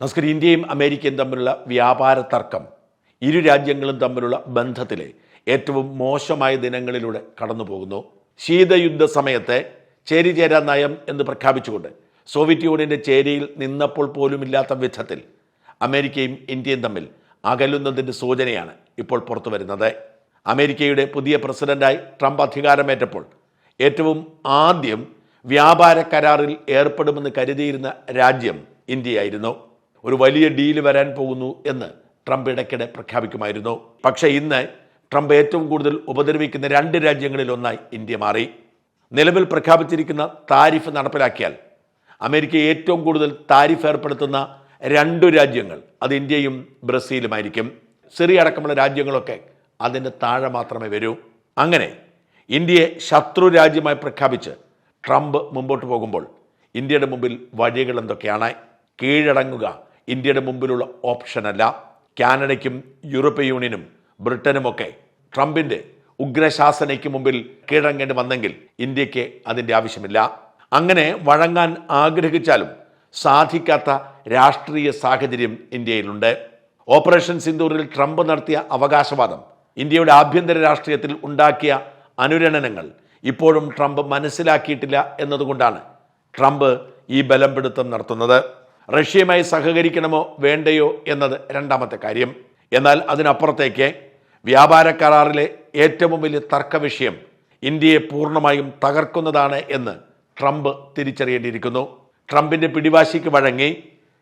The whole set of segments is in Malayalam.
നമസ്കാരം ഇന്ത്യയും അമേരിക്കയും തമ്മിലുള്ള വ്യാപാര തർക്കം ഇരു രാജ്യങ്ങളും തമ്മിലുള്ള ബന്ധത്തിലെ ഏറ്റവും മോശമായ ദിനങ്ങളിലൂടെ കടന്നു പോകുന്നു ശീതയുദ്ധ സമയത്തെ ചേരിചേരാ നയം എന്ന് പ്രഖ്യാപിച്ചുകൊണ്ട് സോവിയറ്റ് യൂണിയന്റെ ചേരിയിൽ നിന്നപ്പോൾ പോലുമില്ലാത്ത വിധത്തിൽ അമേരിക്കയും ഇന്ത്യയും തമ്മിൽ അകലുന്നതിന്റെ സൂചനയാണ് ഇപ്പോൾ പുറത്തു വരുന്നത്. അമേരിക്കയുടെ പുതിയ പ്രസിഡന്റായി ട്രംപ് അധികാരമേറ്റപ്പോൾ ഏറ്റവും ആദ്യം വ്യാപാര കരാറിൽ ഏർപ്പെടുമെന്ന് കരുതിയിരുന്ന രാജ്യം ഇന്ത്യയായിരുന്നു. ഒരു വലിയ ഡീൽ വരാൻ പോകുന്നു എന്ന് ട്രംപ് ഇടയ്ക്കിടെ പ്രഖ്യാപിക്കുമായിരുന്നു. പക്ഷേ ഇന്ന് ട്രംപ് ഏറ്റവും കൂടുതൽ ഉപദ്രവിക്കുന്ന രണ്ട് രാജ്യങ്ങളിൽ ഒന്നായി ഇന്ത്യ മാറി. നിലവിൽ പ്രഖ്യാപിച്ചിരിക്കുന്ന താരിഫ് നടപ്പിലാക്കിയാൽ അമേരിക്ക ഏറ്റവും കൂടുതൽ താരിഫ് ഏർപ്പെടുത്തുന്ന രണ്ടു രാജ്യങ്ങൾ അത് ഇന്ത്യയും ബ്രസീലുമായിരിക്കും. സിറിയ അടക്കമുള്ള രാജ്യങ്ങളൊക്കെ അതിന്റെ താഴെ മാത്രമേ വരൂ. അങ്ങനെ ഇന്ത്യയെ ശത്രു രാജ്യമായി പ്രഖ്യാപിച്ച് ട്രംപ് മുമ്പോട്ട് പോകുമ്പോൾ ഇന്ത്യയുടെ മുമ്പിൽ വഴികൾ എന്തൊക്കെയാണ്? കീഴടങ്ങുക ഇന്ത്യയുടെ മുമ്പിലുള്ള ഓപ്ഷനല്ല കാനഡയ്ക്കും യൂറോപ്യൻ യൂണിയനും ബ്രിട്ടനുമൊക്കെ ട്രംപിന്റെ ഉഗ്രശാസനയ്ക്ക് മുമ്പിൽ കീഴടങ്ങേണ്ടി വന്നെങ്കിൽ ഇന്ത്യയ്ക്ക് അതിന്റെ ആവശ്യമില്ല. അങ്ങനെ വഴങ്ങാൻ ആഗ്രഹിച്ചാലും സാധിക്കാത്ത രാഷ്ട്രീയ സാഹചര്യം ഇന്ത്യയിലുണ്ട്. ഓപ്പറേഷൻ സിന്ദൂറിൽ ട്രംപ് നടത്തിയ അവകാശവാദം ഇന്ത്യയുടെ ആഭ്യന്തര രാഷ്ട്രീയത്തിൽ ഉണ്ടാക്കിയ അനുരണനങ്ങൾ ഇപ്പോഴും ട്രംപ് മനസ്സിലാക്കിയിട്ടില്ല എന്നതുകൊണ്ടാണ് ട്രംപ് ഈ ബലം പിടുത്തം നടത്തുന്നത്. റഷ്യയുമായി സഹകരിക്കണമോ വേണ്ടയോ എന്നത് രണ്ടാമത്തെ കാര്യം. എന്നാൽ അതിനപ്പുറത്തേക്ക് വ്യാപാര കരാറിലെ ഏറ്റവും വലിയ തർക്കവിഷയം ഇന്ത്യയെ പൂർണമായും തകർക്കുന്നതാണ് എന്ന് ട്രംപ് തിരിച്ചറിയേണ്ടിയിരിക്കുന്നു. ട്രംപിന്റെ പിടിവാശിക്ക് വഴങ്ങി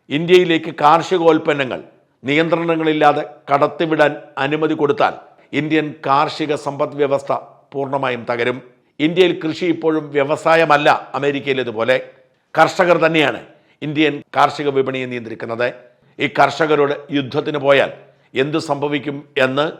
ഇന്ത്യയിലേക്ക് കാർഷികോൽപ്പന്നങ്ങൾ നിയന്ത്രണങ്ങളില്ലാതെ കടത്തിവിടാൻ അനുമതി കൊടുത്താൽ ഇന്ത്യൻ കാർഷിക സമ്പദ് വ്യവസ്ഥ പൂർണമായും തകരും. ഇന്ത്യയിൽ കൃഷി ഇപ്പോഴും വ്യവസായമല്ല അമേരിക്കയിലേതുപോലെ. കർഷകർ തന്നെയാണ് ഇന്ത്യൻ കാർഷിക വിപണിയെ നിയന്ത്രിക്കുന്നത്. ഈ കർഷകരോട് യുദ്ധത്തിന് പോയാൽ എന്ത് സംഭവിക്കും എന്ന്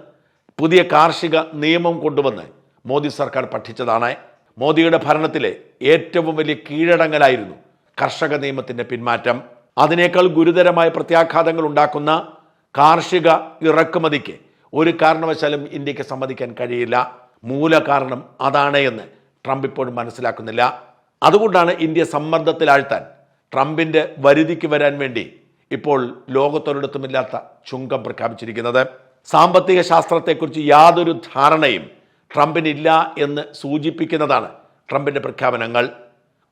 പുതിയ കാർഷിക നിയമം കൊണ്ടുവന്ന് മോദി സർക്കാർ പഠിച്ചതാണ്. മോദിയുടെ ഭരണത്തിലെ ഏറ്റവും വലിയ കീഴടങ്ങലായിരുന്നു കർഷക നിയമത്തിന്റെ പിന്മാറ്റം. അതിനേക്കാൾ ഗുരുതരമായ പ്രത്യാഘാതങ്ങൾ ഉണ്ടാക്കുന്ന കാർഷിക ഇറക്കുമതിക്ക് ഒരു കാരണവശാലും ഇന്ത്യയ്ക്ക് സമ്മതിക്കാൻ കഴിയില്ല. മൂല കാരണം അതാണ് എന്ന് ട്രംപ് ഇപ്പോഴും മനസ്സിലാക്കുന്നില്ല. അതുകൊണ്ടാണ് ഇന്ത്യ സമ്മർദ്ദത്തിലാഴ്ത്താൻ ട്രംപിന്റെ വരുതിക്ക് വരാൻ വേണ്ടി ഇപ്പോൾ ലോകത്തൊരിടത്തുമില്ലാത്ത ചുങ്കം പ്രഖ്യാപിച്ചിരിക്കുന്നത്. സാമ്പത്തിക ശാസ്ത്രത്തെക്കുറിച്ച് യാതൊരു ധാരണയും ട്രംപിനില്ല എന്ന് സൂചിപ്പിക്കുന്നതാണ് ട്രംപിന്റെ പ്രഖ്യാപനങ്ങൾ.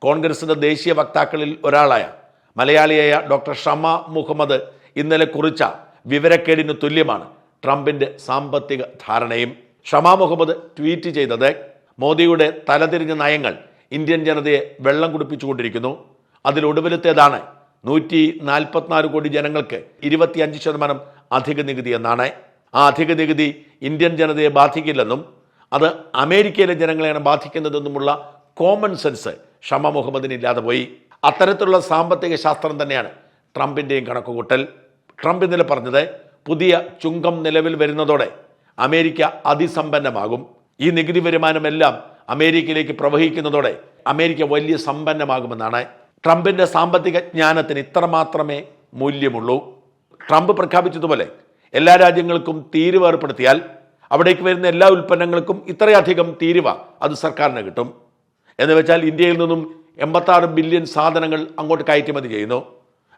കോൺഗ്രസിന്റെ ദേശീയ വക്താക്കളിൽ ഒരാളായ മലയാളിയായ ഡോക്ടർ ഷമ മുഹമ്മദ് ഇന്നലെ കുറിച്ച വിവരക്കേടിന് തുല്യമാണ് ട്രംപിന്റെ സാമ്പത്തിക ധാരണയും. ഷമ മുഹമ്മദ് ട്വീറ്റ് ചെയ്തത് മോദിയുടെ തലതിരിഞ്ഞ നയങ്ങൾ ഇന്ത്യൻ ജനതയെ വെള്ളം കുടിപ്പിച്ചുകൊണ്ടിരിക്കുന്നു. അതിലൊടുവിലത്തേതാണ് നൂറ്റി നാൽപ്പത്തിനാല് കോടി ജനങ്ങൾക്ക് ഇരുപത്തിയഞ്ച് ശതമാനം അധിക നികുതി എന്നാണ്. ആ അധിക നികുതി ഇന്ത്യൻ ജനതയെ ബാധിക്കില്ലെന്നും അത് അമേരിക്കയിലെ ജനങ്ങളെയാണ് ബാധിക്കുന്നതെന്നുമുള്ള കോമൺ സെൻസ് ഷമ മുഹമ്മദിന് ഇല്ലാതെ പോയി. അത്തരത്തിലുള്ള സാമ്പത്തിക ശാസ്ത്രം തന്നെയാണ് ട്രംപിന്റെയും കണക്കുകൂട്ടൽ. ട്രംപ് ഇന്നലെ പറഞ്ഞത് പുതിയ ചുങ്കം നിലവിൽ വരുന്നതോടെ അമേരിക്ക അതിസമ്പന്നമാകും. ഈ നികുതി വരുമാനമെല്ലാം അമേരിക്കയിലേക്ക് പ്രവഹിക്കുന്നതോടെ അമേരിക്ക വലിയ സമ്പന്നമാകുമെന്നാണ് ട്രംപിന്റെ സാമ്പത്തിക ജ്ഞാനത്തിന് ഇത്രമാത്രമേ മൂല്യമുള്ളൂ. ട്രംപ് പ്രഖ്യാപിച്ചതുപോലെ എല്ലാ രാജ്യങ്ങൾക്കും തീരുവ ഏർപ്പെടുത്തിയാൽ അവിടേക്ക് വരുന്ന എല്ലാ ഉൽപ്പന്നങ്ങൾക്കും ഇത്രയധികം തീരുവ അത് സർക്കാരിന് കിട്ടും. എന്ന് വെച്ചാൽ ഇന്ത്യയിൽ നിന്നും എൺപത്താറ് ബില്യൺ സാധനങ്ങൾ അങ്ങോട്ട് കയറ്റുമതി ചെയ്യുന്നു.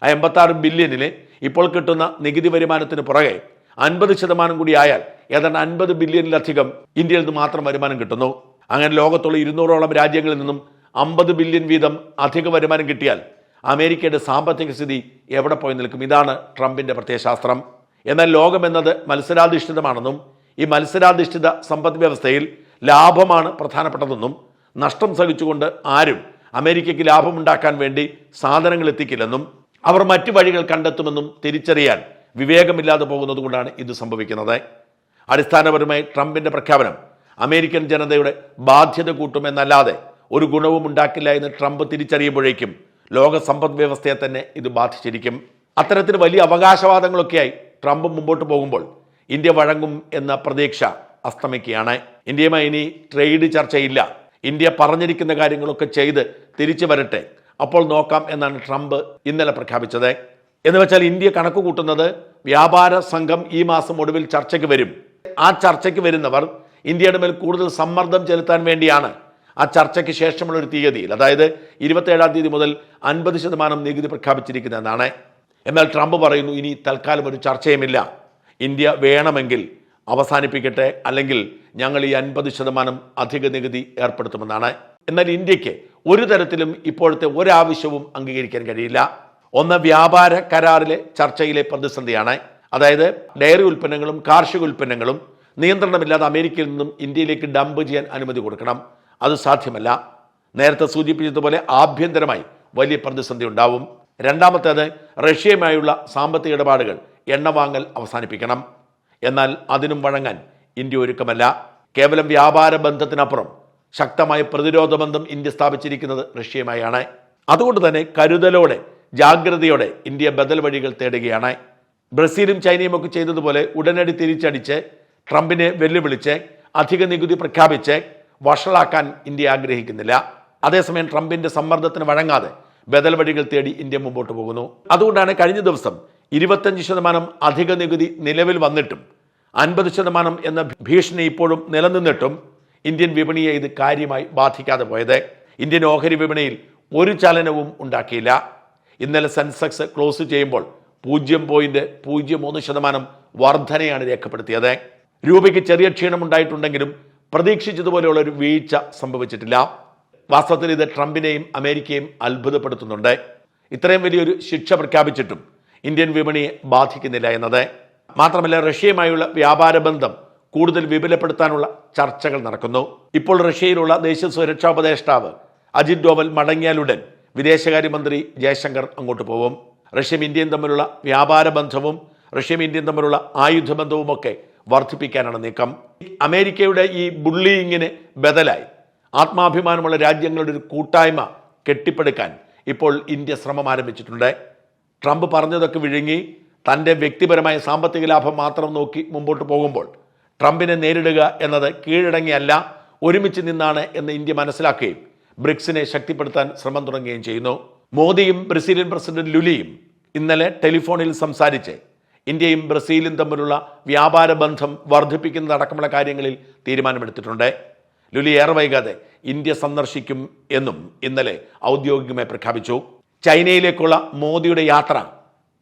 ആ എൺപത്താറ് ബില്യണിന് ഇപ്പോൾ കിട്ടുന്ന നികുതി വരുമാനത്തിന് പുറകെ അൻപത് ശതമാനം കൂടി ആയാൽ ഏതാണ്ട് അൻപത് ബില്യണിലധികം ഇന്ത്യയിൽ നിന്ന് മാത്രം വരുമാനം കിട്ടുന്നു. അങ്ങനെ ലോകത്തുള്ള ഇരുന്നൂറോളം രാജ്യങ്ങളിൽ നിന്നും അമ്പത് ബില്യൺ വീതം അധിക വരുമാനം കിട്ടിയാൽ അമേരിക്കയുടെ സാമ്പത്തിക സ്ഥിതി എവിടെ പോയി നിൽക്കും? ഇതാണ് ട്രംപിന്റെ പ്രത്യയശാസ്ത്രം എന്നാൽ ലോകമെന്നത് മത്സരാധിഷ്ഠിതമാണെന്നും ഈ മത്സരാധിഷ്ഠിത സമ്പദ് വ്യവസ്ഥയിൽ ലാഭമാണ് പ്രധാനപ്പെട്ടതെന്നും നഷ്ടം സഹിച്ചുകൊണ്ട് ആരും അമേരിക്കയ്ക്ക് ലാഭമുണ്ടാക്കാൻ വേണ്ടി സാധനങ്ങൾ എത്തിക്കില്ലെന്നും അവർ മറ്റു വഴികൾ കണ്ടെത്തുമെന്നും തിരിച്ചറിയാൻ വിവേകമില്ലാതെ പോകുന്നത് കൊണ്ടാണ് ഇത് സംഭവിക്കുന്നത്. അടിസ്ഥാനപരമായി ട്രംപിന്റെ പ്രഖ്യാപനം അമേരിക്കൻ ജനതയുടെ ബാധ്യത കൂട്ടുമെന്നല്ലാതെ ഒരു ഗുണവും ഉണ്ടാക്കില്ല എന്ന് ട്രംപ് തിരിച്ചറിയുമ്പോഴേക്കും ലോക സമ്പദ് വ്യവസ്ഥയെ തന്നെ ഇത് ബാധിച്ചിരിക്കും. അത്തരത്തിൽ വലിയ അവകാശവാദങ്ങളൊക്കെയായി ട്രംപ് മുമ്പോട്ട് പോകുമ്പോൾ ഇന്ത്യ വഴങ്ങും എന്ന പ്രതീക്ഷ അസ്തമിക്കുകയാണ്. ഇന്ത്യയുമായി ഇനി ട്രേഡ് ചർച്ചയില്ല. ഇന്ത്യ പറഞ്ഞിരിക്കുന്ന കാര്യങ്ങളൊക്കെ ചെയ്ത് തിരിച്ചു വരട്ടെ. അപ്പോൾ നോക്കാം എന്നാണ് ട്രംപ് ഇന്നലെ പ്രഖ്യാപിച്ചത്. എന്ന് വെച്ചാൽ ഇന്ത്യ കണക്ക് കൂട്ടുന്നത് വ്യാപാര സംഘം ഈ മാസം ഒടുവിൽ ചർച്ചയ്ക്ക് വരും. ആ ചർച്ചയ്ക്ക് വരുന്നവർ ഇന്ത്യയുടെ മേൽ കൂടുതൽ സമ്മർദ്ദം ചെലുത്താൻ വേണ്ടിയാണ്. ആ ചർച്ചയ്ക്ക് ശേഷമുള്ള ഒരു തീയതിയിൽ അതായത് ഇരുപത്തേഴാം തീയതി മുതൽ അൻപത് ശതമാനം നികുതി പ്രഖ്യാപിച്ചിരിക്കുന്നതെന്നാണ് എന്നാൽ ട്രംപ് പറയുന്നു ഇനി തൽക്കാലം ഒരു ചർച്ചയുമില്ല. ഇന്ത്യ വേണമെങ്കിൽ അവസാനിപ്പിക്കട്ടെ അല്ലെങ്കിൽ ഞങ്ങൾ ഈ അൻപത് ശതമാനം അധിക നികുതി ഏർപ്പെടുത്തുമെന്നാണ്. എന്നാൽ ഇന്ത്യയ്ക്ക് ഒരു തരത്തിലും ഇപ്പോഴത്തെ ഒരാവശ്യവും അംഗീകരിക്കാൻ കഴിയില്ല. ഒന്ന് വ്യാപാര കരാറിലെ ചർച്ചയിലെ പ്രതിസന്ധിയാണ്. അതായത് ഡയറി ഉൽപ്പന്നങ്ങളും കാർഷിക ഉൽപ്പന്നങ്ങളും നിയന്ത്രണമില്ലാതെ അമേരിക്കയിൽ നിന്നും ഇന്ത്യയിലേക്ക് ഡംപ് ചെയ്യാൻ അനുമതി കൊടുക്കണം. അത് സാധ്യമല്ല. നേരത്തെ സൂചിപ്പിച്ചതുപോലെ ആഭ്യന്തരമായി വലിയ പ്രതിസന്ധി ഉണ്ടാവും. രണ്ടാമത്തേത് റഷ്യയുമായുള്ള സാമ്പത്തിക ഇടപാടുകൾ എണ്ണ വാങ്ങൽ അവസാനിപ്പിക്കണം. എന്നാൽ അതിനും വഴങ്ങാൻ ഇന്ത്യ ഒരുക്കമല്ല. കേവലം വ്യാപാര ബന്ധത്തിനപ്പുറം ശക്തമായ പ്രതിരോധ ബന്ധം ഇന്ത്യ സ്ഥാപിച്ചിരിക്കുന്നത് റഷ്യയുമായാണ്. അതുകൊണ്ട് തന്നെ കരുതലോടെ ജാഗ്രതയോടെ ഇന്ത്യ ബദൽ വഴികൾ തേടുകയാണ്. ബ്രസീലും ചൈനയും ഒക്കെ ചെയ്തതുപോലെ ഉടനടി തിരിച്ചടിച്ച് ട്രംപിനെ വെല്ലുവിളിച്ച് അധിക നികുതി പ്രഖ്യാപിച്ച് വഷളാക്കാൻ ഇന്ത്യ ആഗ്രഹിക്കുന്നില്ല. അതേസമയം ട്രംപിന്റെ സമ്മർദ്ദത്തിന് വഴങ്ങാതെ ബദൽ വഴികൾ തേടി ഇന്ത്യ മുമ്പോട്ട് പോകുന്നു. അതുകൊണ്ടാണ് കഴിഞ്ഞ ദിവസം ഇരുപത്തഞ്ച് ശതമാനം അധിക നികുതി നിലവിൽ വന്നിട്ടും അൻപത് ശതമാനം എന്ന ഭീഷണി ഇപ്പോഴും നിലനിന്നിട്ടും ഇന്ത്യൻ വിപണിയെ ഇത് കാര്യമായി ബാധിക്കാതെ പോയത്. ഇന്ത്യൻ ഓഹരി വിപണിയിൽ ഒരു ചലനവും ഉണ്ടാക്കിയില്ല. ഇന്നലെ സെൻസെക്സ് ക്ലോസ് ചെയ്യുമ്പോൾ പൂജ്യം പോയിന്റ് പൂജ്യം മൂന്ന് ശതമാനം വർധനയാണ് രേഖപ്പെടുത്തിയത്. രൂപയ്ക്ക് ചെറിയ ക്ഷീണം ഉണ്ടായിട്ടുണ്ടെങ്കിലും പ്രതീക്ഷിച്ചതുപോലെയുള്ള ഒരു വീഴ്ച സംഭവിച്ചിട്ടില്ല. വാസ്തവത്തിൽ ഇത് ട്രംപിനെയും അമേരിക്കയും അത്ഭുതപ്പെടുത്തുന്നുണ്ട്. ഇത്രയും വലിയൊരു ശിക്ഷ പ്രഖ്യാപിച്ചിട്ടും ഇന്ത്യൻ വിപണിയെ ബാധിക്കുന്നില്ല എന്നത്. മാത്രമല്ല റഷ്യയുമായുള്ള വ്യാപാര ബന്ധം കൂടുതൽ വിപുലപ്പെടുത്താനുള്ള ചർച്ചകൾ നടക്കുന്നു. ഇപ്പോൾ റഷ്യയിലുള്ള ദേശീയ സുരക്ഷാ ഉപദേഷ്ടാവ് അജിത് ഡോവൽ മടങ്ങിയാലുടൻ വിദേശകാര്യമന്ത്രി ജയശങ്കർ അങ്ങോട്ട് പോകും. റഷ്യയും ഇന്ത്യയും തമ്മിലുള്ള വ്യാപാര ബന്ധവും റഷ്യയും ഇന്ത്യയും തമ്മിലുള്ള ആയുധ ബന്ധവുമൊക്കെ വർദ്ധിപ്പിക്കാനാണ് നീക്കം. അമേരിക്കയുടെ ഈ ബുള്ളിയിങ്ങിന് ബദലായി. ആത്മാഭിമാനമുള്ള രാജ്യങ്ങളുടെ ഒരു കൂട്ടായ്മ കെട്ടിപ്പടുക്കാൻ ഇപ്പോൾ ഇന്ത്യ ശ്രമം ആരംഭിച്ചിട്ടുണ്ട്. ട്രംപ് പറഞ്ഞതൊക്കെ വിഴുങ്ങി തന്റെ വ്യക്തിപരമായ സാമ്പത്തിക ലാഭം മാത്രം നോക്കി മുമ്പോട്ട് പോകുമ്പോൾ ട്രംപിനെ നേരിടുക എന്നത് കീഴടങ്ങിയല്ല ഒരുമിച്ച് നിന്നാണ് എന്ന് ഇന്ത്യ മനസ്സിലാക്കുകയും ബ്രിക്സിനെ ശക്തിപ്പെടുത്താൻ ശ്രമം തുടങ്ങുകയും ചെയ്യുന്നു. മോദിയും ബ്രസീലിയൻ പ്രസിഡന്റ് ലുലിയും ഇന്നലെ ടെലിഫോണിൽ സംസാരിച്ച് ഇന്ത്യയും ബ്രസീലും തമ്മിലുള്ള വ്യാപാര ബന്ധം വർദ്ധിപ്പിക്കുന്നതടക്കമുള്ള കാര്യങ്ങളിൽ തീരുമാനമെടുത്തിട്ടുണ്ട്. ലുലി ഏറെ വൈകാതെ ഇന്ത്യ സന്ദർശിക്കും എന്നും ഇന്നലെ ഔദ്യോഗികമായി പ്രഖ്യാപിച്ചു. ചൈനയിലേക്കുള്ള മോദിയുടെ യാത്ര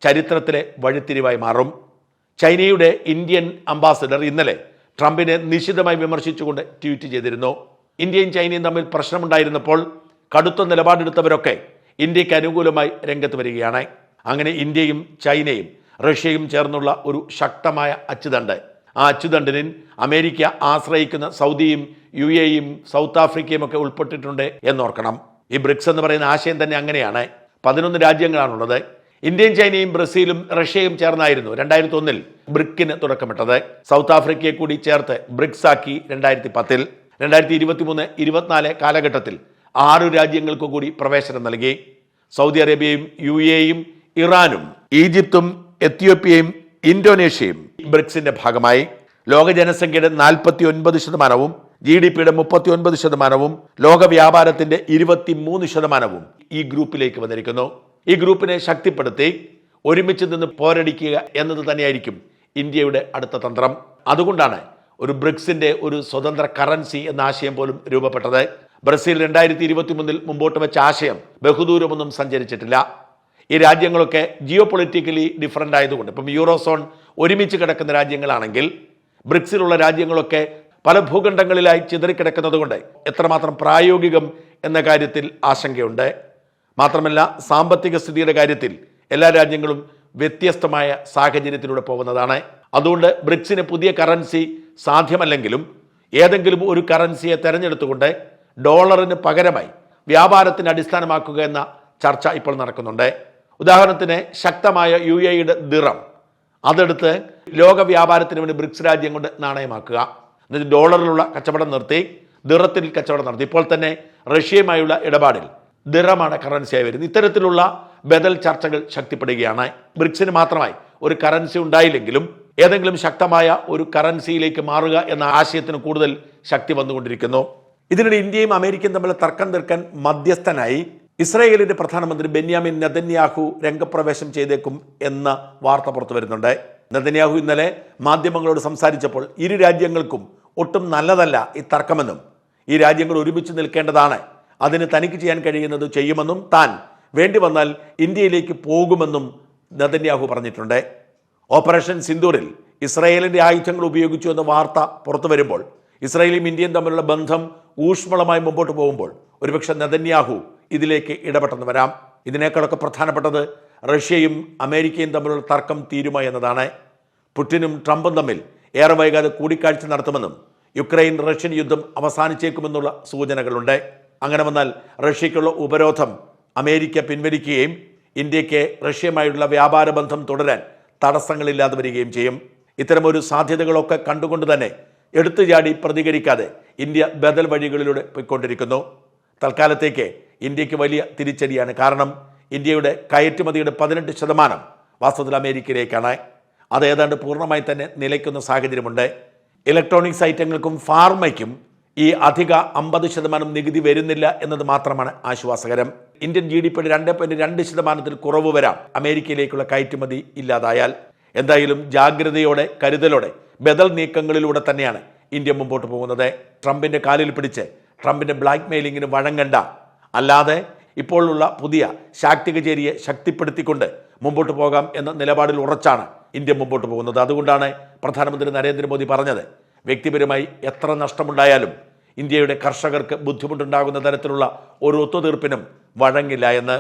ചരിത്രത്തിലെ വഴിത്തിരിവായി മാറും. ചൈനയുടെ ഇന്ത്യൻ അംബാസഡർ ഇന്നലെ ട്രംപിനെ നിശിതമായി വിമർശിച്ചുകൊണ്ട് ട്വീറ്റ് ചെയ്തിരുന്നു. ഇന്ത്യയും ചൈനയും തമ്മിൽ പ്രശ്നമുണ്ടായിരുന്നപ്പോൾ കടുത്ത നിലപാടെടുത്തവരൊക്കെ ഇന്ത്യയ്ക്ക് അനുകൂലമായി രംഗത്ത് വരികയാണ്. അങ്ങനെ ഇന്ത്യയും ചൈനയും റഷ്യയും ചേർന്നുള്ള ഒരു ശക്തമായ അച്ചുതണ്ട്. ആ അച്ചുതണ്ടിന് അമേരിക്ക ആശ്രയിക്കുന്ന സൗദിയും യു എയും സൗത്ത് ആഫ്രിക്കയും ഒക്കെ ഉൾപ്പെട്ടിട്ടുണ്ട് എന്നോർക്കണം. ഈ ബ്രിക്സ് എന്ന് പറയുന്ന ആശയം തന്നെ അങ്ങനെയാണ്. പതിനൊന്ന് രാജ്യങ്ങളാണുള്ളത്. ഇന്ത്യയും ചൈനയും ബ്രസീലും റഷ്യയും ചേർന്നായിരുന്നു രണ്ടായിരത്തി ഒന്നിൽ ബ്രിക്കിന് തുടക്കമിട്ടത്. സൗത്ത് ആഫ്രിക്കയെ കൂടി ചേർത്ത് ബ്രിക്സ് ആക്കി രണ്ടായിരത്തി പത്തിൽ രണ്ടായിരത്തി ഇരുപത്തി മൂന്ന് ഇരുപത്തിനാല് കാലഘട്ടത്തിൽ ആറു രാജ്യങ്ങൾക്ക് കൂടി പ്രവേശനം നൽകി. സൗദി അറേബ്യയും യു എയും ഇറാനും ഈജിപ്തും എത്യോപ്യയും ഇന്തോനേഷ്യയും ബ്രിക്സിന്റെ ഭാഗമായി. ലോക ജനസംഖ്യയുടെ നാൽപ്പത്തി ഒൻപത് ശതമാനവും ജി ഡി പിയുടെ മുപ്പത്തി ഒൻപത് ശതമാനവും ലോക വ്യാപാരത്തിന്റെ ഇരുപത്തി മൂന്ന് ശതമാനവും ഈ ഗ്രൂപ്പിലേക്ക് വന്നിരിക്കുന്നു. ഈ ഗ്രൂപ്പിനെ ശക്തിപ്പെടുത്തി ഒരുമിച്ച് നിന്ന് പോരടിക്കുക എന്നത് തന്നെയായിരിക്കും ഇന്ത്യയുടെ അടുത്ത തന്ത്രം. അതുകൊണ്ടാണ് ഒരു ബ്രിക്സിന്റെ ഒരു സ്വതന്ത്ര കറൻസി എന്ന ആശയം പോലും രൂപപ്പെട്ടത്. ബ്രസീൽ രണ്ടായിരത്തി ഇരുപത്തി മൂന്നിൽ മുമ്പോട്ട് വെച്ച ആശയം ബഹുദൂരമൊന്നും സഞ്ചരിച്ചിട്ടില്ല. ഈ രാജ്യങ്ങളൊക്കെ ജിയോ പൊളിറ്റിക്കലി ഡിഫറന്റ് ആയതുകൊണ്ട്. ഇപ്പം യൂറോസോൺ ഒരുമിച്ച് കിടക്കുന്ന രാജ്യങ്ങളാണെങ്കിൽ ബ്രിക്സിലുള്ള രാജ്യങ്ങളൊക്കെ പല ഭൂഖണ്ഡങ്ങളിലായി ചിതറിക്കിടക്കുന്നത് കൊണ്ട് എത്രമാത്രം പ്രായോഗികം എന്ന കാര്യത്തിൽ ആശങ്കയുണ്ട്. മാത്രമല്ല സാമ്പത്തിക സ്ഥിതിയുടെ കാര്യത്തിൽ എല്ലാ രാജ്യങ്ങളും വ്യത്യസ്തമായ സാഹചര്യത്തിലൂടെ പോകുന്നതാണ്. അതുകൊണ്ട് ബ്രിക്സിന് പുതിയ കറൻസി സാധ്യമല്ലെങ്കിലും ഏതെങ്കിലും ഒരു കറൻസിയെ തെരഞ്ഞെടുത്തുകൊണ്ട് ഡോളറിന് പകരമായി വ്യാപാരത്തിന് അടിസ്ഥാനമാക്കുക എന്ന ചർച്ച ഇപ്പോൾ നടക്കുന്നുണ്ട്. ഉദാഹരണത്തിന് ശക്തമായ യു എയുടെ ദിറം. അതെടുത്ത് ലോക വ്യാപാരത്തിന് വേണ്ടി ബ്രിക്സ് രാജ്യം കൊണ്ട് നാണയമാക്കുക. എന്നിട്ട് ഡോളറിലുള്ള കച്ചവടം നിർത്തി ദിറത്തിൽ കച്ചവടം നടത്തി. ഇപ്പോൾ തന്നെ റഷ്യയുമായുള്ള ഇടപാടിൽ ദിറമാണ് കറൻസിയായി വരുന്നത്. ഇത്തരത്തിലുള്ള ബദൽ ചർച്ചകൾ ശക്തിപ്പെടുകയാണ്. ബ്രിക്സിന് മാത്രമായി ഒരു കറൻസി ഉണ്ടായില്ലെങ്കിലും ഏതെങ്കിലും ശക്തമായ ഒരു കറൻസിയിലേക്ക് മാറുക എന്ന ആശയത്തിന് കൂടുതൽ ശക്തി വന്നുകൊണ്ടിരിക്കുന്നു. ഇതിനിടെ ഇന്ത്യയും അമേരിക്കയും തമ്മിൽ തർക്കം തീർക്കാൻ മധ്യസ്ഥനായി ഇസ്രായേലിന്റെ പ്രധാനമന്ത്രി ബെന്യാമിൻ നദന്യാഹു രംഗപ്രവേശം ചെയ്തേക്കും എന്ന വാർത്ത പുറത്തു വരുന്നുണ്ട്. നെതന്യാഹു ഇന്നലെ മാധ്യമങ്ങളോട് സംസാരിച്ചപ്പോൾ ഇരു രാജ്യങ്ങൾക്കും ഒട്ടും നല്ലതല്ല ഈ തർക്കമെന്നും ഈ രാജ്യങ്ങൾ ഒരുമിച്ച് നിൽക്കേണ്ടതാണ് അതിന് തനിക്ക് ചെയ്യാൻ കഴിയുന്നത് ചെയ്യുമെന്നും താൻ വേണ്ടി വന്നാൽ ഇന്ത്യയിലേക്ക് പോകുമെന്നും നദന്യാഹു പറഞ്ഞിട്ടുണ്ട്. ഓപ്പറേഷൻ സിന്ദൂറിൽ ഇസ്രായേലിന്റെ ആയുധങ്ങൾ ഉപയോഗിച്ചു എന്ന വാർത്ത പുറത്തു വരുമ്പോൾ ഇസ്രായേലും ഇന്ത്യയും തമ്മിലുള്ള ബന്ധം ഊഷ്മളമായി മുമ്പോട്ട് പോകുമ്പോൾ ഒരുപക്ഷെ നെതന്യാഹു ഇതിലേക്ക് ഇടപെട്ടെന്ന് വരാം. ഇതിനേക്കാളൊക്കെ പ്രധാനപ്പെട്ടത് റഷ്യയും അമേരിക്കയും തമ്മിലുള്ള തർക്കം തീരുമോ എന്നതാണ്. പുടിനും ട്രംപും തമ്മിൽ ഏറെ വൈകാതെ കൂടിക്കാഴ്ച നടത്തുമെന്നും യുക്രൈൻ റഷ്യൻ യുദ്ധം അവസാനിച്ചേക്കുമെന്നുള്ള സൂചനകളുണ്ട്. അങ്ങനെ വന്നാൽ റഷ്യയ്ക്കുള്ള ഉപരോധം അമേരിക്ക പിൻവലിക്കുകയും ഇന്ത്യയ്ക്ക് റഷ്യയുമായുള്ള വ്യാപാര ബന്ധം തുടരാൻ തടസ്സങ്ങളില്ലാതെ വരികയും ചെയ്യും. ഇത്തരമൊരു സാധ്യതകളൊക്കെ കണ്ടുകൊണ്ട് തന്നെ എടുത്തുചാടി പ്രതികരിക്കാതെ ഇന്ത്യ ബദൽ വഴികളിലൂടെ പോയിക്കൊണ്ടിരിക്കുന്നു. തൽക്കാലത്തേക്ക് ഇന്ത്യയ്ക്ക് വലിയ തിരിച്ചടിയാണ്. കാരണം ഇന്ത്യയുടെ കയറ്റുമതിയുടെ പതിനെട്ട് ശതമാനം വാസ്തവത്തിൽ അമേരിക്കയിലേക്കാണ്. അത് ഏതാണ്ട് പൂർണമായി തന്നെ നിലയ്ക്കുന്ന സാഹചര്യമുണ്ട്. ഇലക്ട്രോണിക്സ് ഐറ്റങ്ങൾക്കും ഫാർമയ്ക്കും ഈ അധിക അമ്പത് ശതമാനം നികുതി വരുന്നില്ല എന്നത് മാത്രമാണ് ആശ്വാസകരം. ഇന്ത്യൻ ജി ഡി പിയുടെ രണ്ട് പോയിന്റ് രണ്ട് ശതമാനത്തിൽ കുറവ് വരാം അമേരിക്കയിലേക്കുള്ള കയറ്റുമതി ഇല്ലാതായാൽ. എന്തായാലും ജാഗ്രതയോടെ കരുതലോടെ ബദൽ നീക്കങ്ങളിലൂടെ തന്നെയാണ് ഇന്ത്യ മുമ്പോട്ട് പോകുന്നത്. ട്രംപിന്റെ കാലിൽ പിടിച്ച് ട്രംപിന്റെ ബ്ലാക്ക് മെയിലിങ്ങിന് വഴങ്ങണ്ട അല്ലാതെ ഇപ്പോഴുള്ള പുതിയ ശാക്തിക ചേരിയെ ശക്തിപ്പെടുത്തിക്കൊണ്ട് മുമ്പോട്ട് പോകാം എന്ന നിലപാടിൽ ഉറച്ചാണ് ഇന്ത്യ മുമ്പോട്ട് പോകുന്നത്. അതുകൊണ്ടാണ് പ്രധാനമന്ത്രി നരേന്ദ്രമോദി പറഞ്ഞത് വ്യക്തിപരമായി എത്ര നഷ്ടമുണ്ടായാലും ഇന്ത്യയുടെ കർഷകർക്ക് ബുദ്ധിമുട്ടുണ്ടാകുന്ന തരത്തിലുള്ള ഒരു ഒത്തുതീർപ്പിനും വഴങ്ങില്ല എന്ന്.